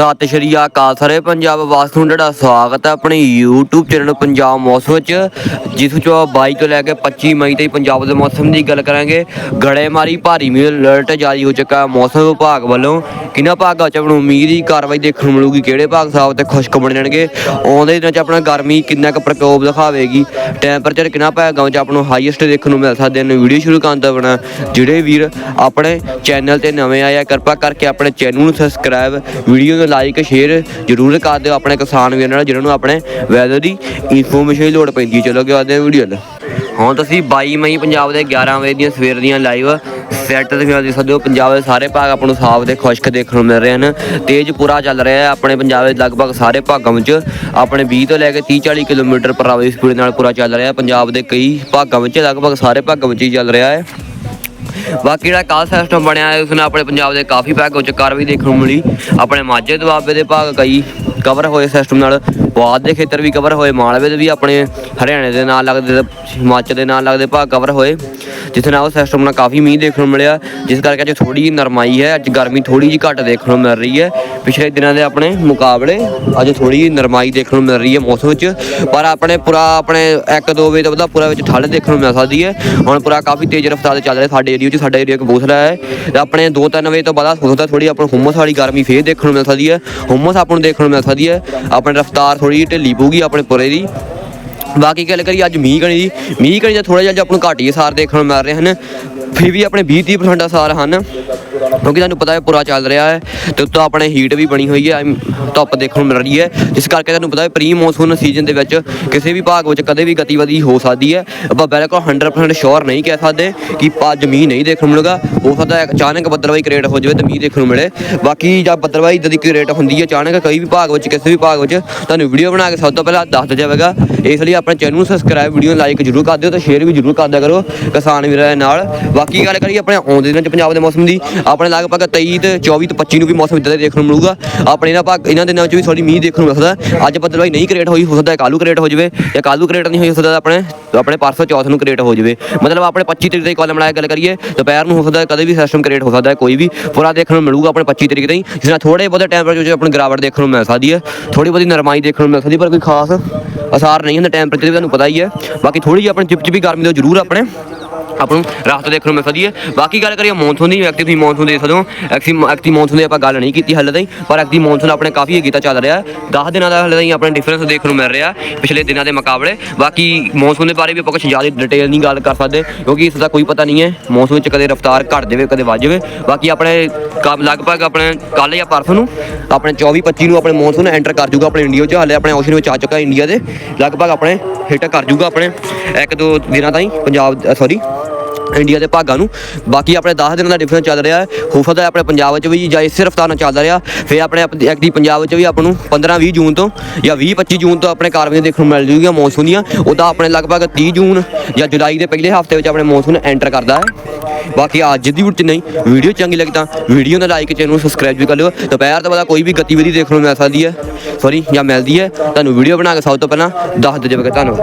ਸਤਿ ਸ਼੍ਰੀ ਅਕਾਲ ਸਾਰੇ ਪੰਜਾਬ ਵਾਸੀਆਂ ਨੂੰ ਤੁਹਾਡਾ ਸਵਾਗਤ ਹੈ ਆਪਣੇ YouTube ਚੈਨਲ ਪੰਜਾਬ ਮੌਸਮ ਵਿੱਚ, ਜਿਸ ਵਿੱਚ ਆਪਾਂ 22 ਤੋਂ ਲੈ ਕੇ 25 ਮਈ ਤੱਕ ਪੰਜਾਬ ਦੇ ਮੌਸਮ ਦੀ ਗੱਲ ਕਰਾਂਗੇ। ਗੜੇਮਾਰੀ ਭਾਰੀ ਮੀਂਹ ਅਲਰਟ ਜਾਰੀ ਹੋ ਚੁੱਕਾ ਹੈ ਮੌਸਮ ਵਿਭਾਗ ਵੱਲੋਂ। ਕਿਹਨਾਂ ਭਾਗਾਂ 'ਚ ਆਪਣਾ ਉਮੀਦ ਦੀ ਕਾਰਵਾਈ ਦੇਖਣ ਨੂੰ ਮਿਲੂਗੀ, ਕਿਹੜੇ ਭਾਗ ਸਾਫ਼ ਤੇ ਖੁਸ਼ਕ ਬਣ ਜਾਣਗੇ। ਆਉਂਦੇ ਦਿਨਾਂ 'ਚ ਆਪਣਾ ਗਰਮੀ ਕਿੰਨਾ ਕੁ ਪ੍ਰਕੋਪ ਦਿਖਾਵੇਗੀ ਟੈਂਪਰੇਚਰ ਕਿੰਨਾ ਭਾਗਾਂ 'ਚ ਆਪਾਂ ਨੂੰ ਹਾਈਐਸਟ ਦੇਖਣ ਨੂੰ ਮਿਲ ਸਕਦੇ ਨੇ ਵੀਡੀਓ ਸ਼ੁਰੂ ਕਰਨ ਤੋਂ ਬਣਾ ਜਿਹੜੇ ਵੀਰ ਆਪਣੇ ਚੈਨਲ ਤੇ ਨਵੇਂ ਆਏ ਆ, ਕਿਰਪਾ ਕਰਕੇ ਆਪਣੇ ਚੈਨਲ ਨੂੰ ਸਬਸਕ੍ਰਾਈਬ ਵੀਡੀਓ ਲਾਈਕ, ਸ਼ੇਅਰ ਜਰੂਰ ਕਰ ਦਿਓ ਆਪਣੇ ਕਿਸਾਨ ਵੀਰਾਂ ਨਾਲ ਜਿਹਨਾਂ ਨੂੰ ਆਪਣੇ ਵੈਦਰ ਦੀ ਇਨਫੋਰਮੇਸ਼ਨ ਦੀ ਲੋੜ ਪੈਂਦੀ ਹੈ। ਚਲੋ ਕਿ ਆਦੇ ਵੀਡੀਓ ਲੈ ਹੁਣ ਤੁਸੀਂ 22 ਮਈ ਪੰਜਾਬ ਦੇ 11 ਵਜੇ ਦੀਆਂ ਸਵੇਰ ਦੀਆਂ ਲਾਈਵ ਸੈੱਟ ਤੁਸੀਂ ਦੇਖ ਸਕਦੇ ਹੋ ਪੰਜਾਬ ਦੇ ਸਾਰੇ ਭਾਗ ਆਪਾਂ ਨੂੰ ਸਾਫ਼ ਤੇ ਖੁਸ਼ਕ ਦੇਖਣ ਨੂੰ ਮਿਲ ਰਹੇ ਹਨ। ਤੇਜ਼ ਪੂਰਾ ਚੱਲ ਰਿਹਾ ਹੈ ਆਪਣੇ ਪੰਜਾਬ ਦੇ ਲਗਭਗ ਸਾਰੇ ਭਾਗਾਂ ਵਿੱਚ। ਆਪਣੇ 20 ਤੋਂ ਲੈ ਕੇ 30 40 ਕਿਲੋਮੀਟਰ ਪਰ ਆਵੇ ਸਪੀਡ ਨਾਲ ਪੂਰਾ ਚੱਲ ਰਿਹਾ ਹੈ। ਪੰਜਾਬ ਦੇ ਕਈ ਭਾਗਾਂ ਵਿੱਚ ਲਗਭਗ ਸਾਰੇ ਭਾਗਾਂ ਵਿੱਚ ਹੀ ਚੱਲ ਰਿਹਾ ਹੈ। ਬਾਕੀ ਜਿਹੜਾ ਕਾਲ ਸਿਸਟਮ ਬਣਿਆ ਹੈ ਉਸ ਆਪਣੇ ਪੰਜਾਬ ਦੇ ਕਾਫੀ ਭਾਗਾਂ ਵਿੱਚ ਕਾਰਵਾਈ ਦੇਖਣ ਨੂੰ ਮਿਲੀ। ਆਪਣੇ ਮਾਝੇ ਦੁਆਬੇ ਦੇ ਭਾਗ ਕਈ ਕਵਰ ਹੋਏ ਸਿਸਟਮ ਨਾਲ ਪੁਆਧ ਦੇ ਖੇਤਰ ਵੀ ਕਵਰ ਹੋਏ, ਮਾਲਵੇ ਦੇ ਵੀ ਆਪਣੇ, ਹਰਿਆਣੇ ਦੇ ਨਾਲ ਲੱਗਦੇ, ਹਿਮਾਚਲ ਦੇ ਨਾਲ ਲੱਗਦੇ ਭਾਗ ਕਵਰ ਹੋਏ, ਜਿੱਥੇ ਨਾਲ ਉਹ ਸਿਸਟਮ ਨਾਲ ਕਾਫੀ ਮੀਂਹ ਦੇਖਣ ਨੂੰ ਮਿਲਿਆ, ਜਿਸ ਕਰਕੇ ਅੱਜ ਥੋੜੀ ਜਿਹੀ ਨਰਮਾਈ ਹੈ, ਅੱਜ ਗਰਮੀ ਥੋੜੀ ਜਿਹੀ ਘੱਟ ਦੇਖਣ ਨੂੰ ਮਿਲ ਰਹੀ ਹੈ, ਪਿਛਲੇ ਦਿਨਾਂ ਦੇ ਆਪਣੇ ਮੁਕਾਬਲੇ ਅੱਜ ਥੋੜੀ ਜਿਹੀ ਨਰਮਾਈ ਦੇਖਣ ਨੂੰ ਮਿਲ ਰਹੀ ਹੈ ਮੌਸਮ ਵਿੱਚ, ਪਰ ਆਪਣੇ ਪੂਰਾ, ਆਪਣੇ 1-2 ਵਜੇ ਤੋਂ ਬਾਅਦ ਪੂਰਾ ਵਿੱਚ ਠੰਡ ਦੇਖਣ ਨੂੰ ਮਿਲ ਸਕਦੀ ਹੈ, ਹੁਣ ਪੂਰਾ ਕਾਫੀ ਤੇਜ਼ ਰਫ਼ਤਾਰ ਤੇ ਚੱਲ ਰਿਹਾ ਸਾਡੇ ਏਰੀਆ 'ਚ ਸਾਡਾ ਏਰੀਆ ਕਬੂਤਰਾ ਹੈ, ਤੇ ਆਪਣੇ 2-3 ਵਜੇ ਤੋਂ ਬਾਅਦ ਹੋ ਸਕਦਾ ਥੋੜੀ ਆਪਾਂ ਨੂੰ ਹੁਮਸ ਵਾਲੀ ਗਰਮੀ ਫੇਰ ਦੇਖਣ ਨੂੰ ਮਿਲ ਸਕਦੀ ਹੈ, ਹੁਮਸ ਆਪਾਂ ਨੂੰ ਦੇਖਣ ਨੂੰ ਮਿਲ ਸਕਦੀ ਹੈ। ਆਪਣੀ ਰਫ਼ਤਾਰ ਥੋੜੀ ਜਿਹੀ ਢਿੱਲੀ ਪਊਗੀ ਆਪਣੇ ਪੁਰੇ ਦੀ। ਬਾਕੀ ਗੱਲ ਕਰੀ ਅੱਜ ਮੀਂਹ ਕਣੀ ਦੀ। ਮੀਂਹ ਕਣੀ ਦਾ ਥੋੜਾ ਜਿਹਾ ਆਪਾਂ ਨੂੰ ਘੱਟ ਹੀ ਸਾਰ ਦੇਖਣ ਨੂੰ ਮਿਲ ਰਹੇ ਹਨ। ਫਿਰ ਵੀ ਆਪਣੇ 20 30% ਦਾ ਸਾਰ ਹਨ। ਕਿਉਂਕਿ ਤੁਹਾਨੂੰ ਪਤਾ ਹੈ ਪੂਰਾ ਚੱਲ ਰਿਹਾ ਹੈ ਤੇ ਉੱਤੋਂ ਆਪਣੇ ਹੀਟ ਵੀ ਬਣੀ ਹੋਈ ਹੈ। ਧੁੱਪ ਦੇਖਣ ਨੂੰ ਮਿਲ ਰਹੀ ਹੈ। ਜਿਸ ਕਰਕੇ ਤੁਹਾਨੂੰ ਪਤਾ ਹੈ ਪ੍ਰੀ ਮੌਨਸੂਨ ਸੀਜ਼ਨ ਦੇ ਵਿੱਚ ਕਿਸੇ ਵੀ ਭਾਗ ਵਿੱਚ ਕਦੇ ਵੀ ਗਤੀਵਿਧੀ ਹੋ ਸਕਦੀ ਹੈ। ਆਪਾਂ ਬਿਲਕੁਲ 100% ਸ਼ੋਰ ਨਹੀਂ ਕਹਿ ਸਕਦੇ ਕਿ ਅੱਜ ਮੀਂਹ ਨਹੀਂ ਦੇਖਣ ਨੂੰ ਮਿਲੇਗਾ। ਹੋ ਸਕਦਾ ਹੈ ਅਚਾਨਕ ਬੱਦਲਵਾਈ ਕ੍ਰੀਏਟ ਹੋ ਜਾਵੇ ਤੇ ਮੀਂਹ ਦੇਖਣ ਨੂੰ ਮਿਲੇ। ਬਾਕੀ ਜਦ ਬੱਦਲਵਾਈ ਇਦਾਂ ਦੀ ਕ੍ਰੀਏਟ ਹੁੰਦੀ ਹੈ ਅਚਾਨਕ ਕਈ ਵੀ ਭਾਗ ਵਿੱਚ, ਕਿਸੇ ਵੀ ਭਾਗ ਵਿੱਚ, ਤੁਹਾਨੂੰ ਵੀਡੀਓ ਬਣਾ ਕੇ ਸਭ ਤੋਂ ਪਹਿਲਾਂ ਦੱਸ ਦਿੱਤਾ ਜਾਵੇਗਾ। ਇਸ ਲਈ ਆਪਣੇ ਚੈਨਲ ਨੂੰ ਸਬਸਕ੍ਰਾਈਬ ਵੀਡੀਓ ਲਾਈਕ ਜਰੂਰ ਕਰ ਦਿਓ ਤੇ ਸ਼ੇਅਰ ਵੀ ਜਰੂਰ ਕਰ ਕਰੋ ਕਿਸਾਨ ਵੀਰਾਂ ਦੇ ਨਾਲ। ਬਾਕੀ ਗੱਲ ਕਰੀਏ ਆਪਣੇ ਆਉਂਦੇ ਦਿਨਾਂ ਚ ਪੰਜਾਬ ਦੇ ਮੌਸਮ ਦੀ, ਆਪਣੇ ਲਗਭਗ 23 ਤੇ 24 ਤੇ 25 ਨੂੰ ਵੀ ਮੌਸਮ ਇਦਾਂ ਦਾ ਦੇਖਣ ਨੂੰ ਮਿਲੂਗਾ। ਆਪਣੇ ਇਹਨਾਂ ਭਾਗ ਇਹਨਾਂ ਦਿਨਾਂ 'ਚ ਵੀ ਥੋੜੀ ਮੀਂਹ ਦੇਖਣ ਨੂੰ ਮਿਲ ਸਕਦਾ। ਅੱਜ ਬੱਦਲਵਾਈ ਨਹੀਂ ਕ੍ਰੀਏਟ ਹੋਈ, ਹੋ ਸਕਦਾ ਹੈ ਕਾਲੂ ਕ੍ਰੀਏਟ ਹੋ ਜਾਵੇ ਜਾਂ ਕਾਲੂ ਕ੍ਰੀਏਟ ਨਹੀਂ ਹੋਈ, ਹੋ ਸਕਦਾ ਆਪਣੇ ਆਪਣੇ ਪਰਸੋਂ ਚੌਥ ਨੂੰ ਕ੍ਰੀਏਟ ਹੋ ਜਾਵੇ। ਮਤਲਬ ਆਪਣੇ 25 ਤਰੀਕ ਦੇ ਕਾਲਮ ਲਾਇਆ ਗੱਲ ਕਰੀਏ, ਦੁਪਹਿਰ ਨੂੰ ਹੋ ਸਕਦਾ, ਕਦੇ ਵੀ ਸਿਸਟਮ ਕ੍ਰੀਏਟ ਹੋ ਸਕਦਾ, ਕੋਈ ਵੀ। ਪੂਰਾ ਦੇਖਣ ਨੂੰ ਮਿਲੂਗਾ ਆਪਣੇ 25 ਤਰੀਕ ਤਾਈਂ ਜਿਸ ਨਾਲ ਥੋੜੇ ਬਹੁਤੇ ਟੈਂਪਰੇਚਰ 'ਚ ਆਪਣੀ ਗਰਾਵਟ ਦੇਖਣ ਨੂੰ ਮਿਲ ਸਕਦੀ ਹੈ। ਥੋੜੀ ਬਹੁਤੀ ਨਰਮਾਈ ਦੇਖਣ ਨੂੰ ਮਿਲ ਸਕਦੀ, ਪਰ ਕੋਈ ਖਾਸ ਅਸਾਰ ਨਹੀਂ ਹੁੰਦਾ ਟੈਂਪਰੇਚਰ ਵੀ ਤੁਹਾਨੂੰ ਪਤਾ ਹੀ ਹੈ। ਬਾਕੀ ਥੋੜੀ ਜਿਹੀ ਆਪਣੀ ਚਿਪਚਿਪੀ ਗਰਮੀ ਤੋਂ ਜ਼ਰੂਰ ਆਪਣੇ ਆਪਾਂ ਨੂੰ ਰਾਹਤ ਦੇਖਣ ਨੂੰ ਮਿਲ ਸਕਦੀ ਹੈ। ਬਾਕੀ ਗੱਲ ਕਰੀਏ ਮੌਨਸੂਨ ਦੀ ਐਕਟਿਵ ਤੁਸੀਂ ਮੌਨਸੂਨ ਦੇਖ ਸਕਦੇ ਹੋ। ਐਕਟਿਵ ਐਕਟਿਵ ਮੌਨਸੂਨ ਦੀ ਆਪਾਂ ਗੱਲ ਨਹੀਂ ਕੀਤੀ ਹਾਲੇ ਤਾਈਂ, ਪਰ ਐਕਟਿਵ ਮੌਨਸੂਨ ਆਪਣੇ ਕਾਫੀ ਅੱਗੇ ਤਾਂ ਚੱਲ ਰਿਹਾ ਹੈ। 10 ਦਿਨਾਂ ਦਾ ਹਾਲੇ ਤਾਈਂ ਆਪਣੇ ਡਿਫਰੈਂਸ ਦੇਖਣ ਨੂੰ ਮਿਲ ਰਿਹਾ ਪਿਛਲੇ ਦਿਨਾਂ ਦੇ ਮੁਕਾਬਲੇ। ਬਾਕੀ ਮੌਨਸੂਨ ਦੇ ਬਾਰੇ ਵੀ ਆਪਾਂ ਕੁਝ ਜ਼ਿਆਦਾ ਡਿਟੇਲ ਨਹੀਂ ਗੱਲ ਕਰ ਸਕਦੇ, ਕਿਉਂਕਿ ਇਸ ਦਾ ਕੋਈ ਪਤਾ ਨਹੀਂ ਹੈ। ਮੌਨਸੂਨ ਵਿੱਚ ਕਦੇ ਰਫ਼ਤਾਰ ਘਟ ਜਾਵੇ, ਕਦੇ ਵੱਧ ਜਾਵੇ। ਬਾਕੀ ਆਪਣੇ ਕੰਮ ਲਗਭਗ ਆਪਣੇ ਕੱਲ ਜਾਂ ਪਰਸੋਂ ਨੂੰ ਆਪਣੇ 24 25 ਨੂੰ ਆਪਣੇ ਮੌਨਸੂਨ ਐਂਟਰ ਕਰ ਜੂਗਾ ਆਪਣੇ ਇੰਡੀਆ 'ਚ ਹਾਲੇ ਆਪਣੇ ਓਸ਼ਨ ਵਿੱਚ ਆ ਚੁੱਕਾ ਇੰਡੀਆ ਦੇ। ਲਗਭਗ ਆਪਣੇ ਹਿੱਟ ਕਰ ਜੂਗਾ ਆਪਣੇ ਇੱਕ ਦੋ ਦਿਨਾਂ ਤਾਈਂ, ਪੰਜਾਬ ਸੌਰੀ ਇੰਡੀਆ ਦੇ ਭਾਗਾਂ ਨੂੰ। ਬਾਕੀ ਆਪਣੇ 10 ਦਿਨਾਂ ਦਾ ਡਿਫਰੈਂਸ ਚੱਲ ਰਿਹਾ ਹੈ। ਹੋ ਸਕਦਾ ਹੈ ਆਪਣੇ ਪੰਜਾਬ ਵਿੱਚ ਵੀ ਜਾਂ ਇਸੇ ਰਫ਼ਤਾਰ ਨਾਲ ਚੱਲਦਾ ਰਿਹਾ। ਫਿਰ ਆਪਣੇ ਐਕਟੀ ਪੰਜਾਬ ਵਿੱਚ ਵੀ ਆਪਾਂ ਨੂੰ 15 20 ਜੂਨ ਤੋਂ ਜਾਂ 20 25 ਜੂਨ ਤੋਂ ਆਪਣੇ ਕਾਰਵਾਈਆਂ ਦੇਖਣ ਨੂੰ ਮਿਲ ਜੂਗੀਆਂ ਮੌਨਸੂਨ ਦੀਆਂ। ਉਹਦਾ ਆਪਣੇ ਲਗਭਗ 30 ਜੂਨ ਜਾਂ ਜੁਲਾਈ ਦੇ ਪਹਿਲੇ ਹਫ਼ਤੇ ਵਿੱਚ ਆਪਣੇ ਮੌਨਸੂਨ ਐਂਟਰ ਕਰਦਾ ਹੈ। ਬਾਕੀ ਅੱਜ ਦੀ ਵੀਡੀਓ 'ਚ ਨਹੀਂ। ਵੀਡੀਓ ਚੰਗੀ ਲੱਗੀ ਤਾਂ ਵੀਡੀਓ ਨੂੰ ਲਾਈਕ, ਚੈਨਲ ਨੂੰ ਸਬਸਕ੍ਰਾਈਬ ਵੀ ਕਰ ਲਿਓ। ਦੁਪਹਿਰ ਤੋਂ ਬਾਅਦ ਕੋਈ ਵੀ ਗਤੀਵਿਧੀ ਦੇਖਣ ਨੂੰ ਮਿਲ ਸਕਦੀ ਹੈ। ਸੌਰੀ ਜਾਂ ਮਿਲਦੀ ਹੈ। ਤੁਹਾਨੂੰ ਵੀਡੀਓ ਬਣਾ ਕੇ ਸਭ ਤੋਂ ਪਹਿਲਾਂ ਦੱਸ ਦਿਓ ਜਾਵੇਗਾ ਧੰਨਵਾਦ।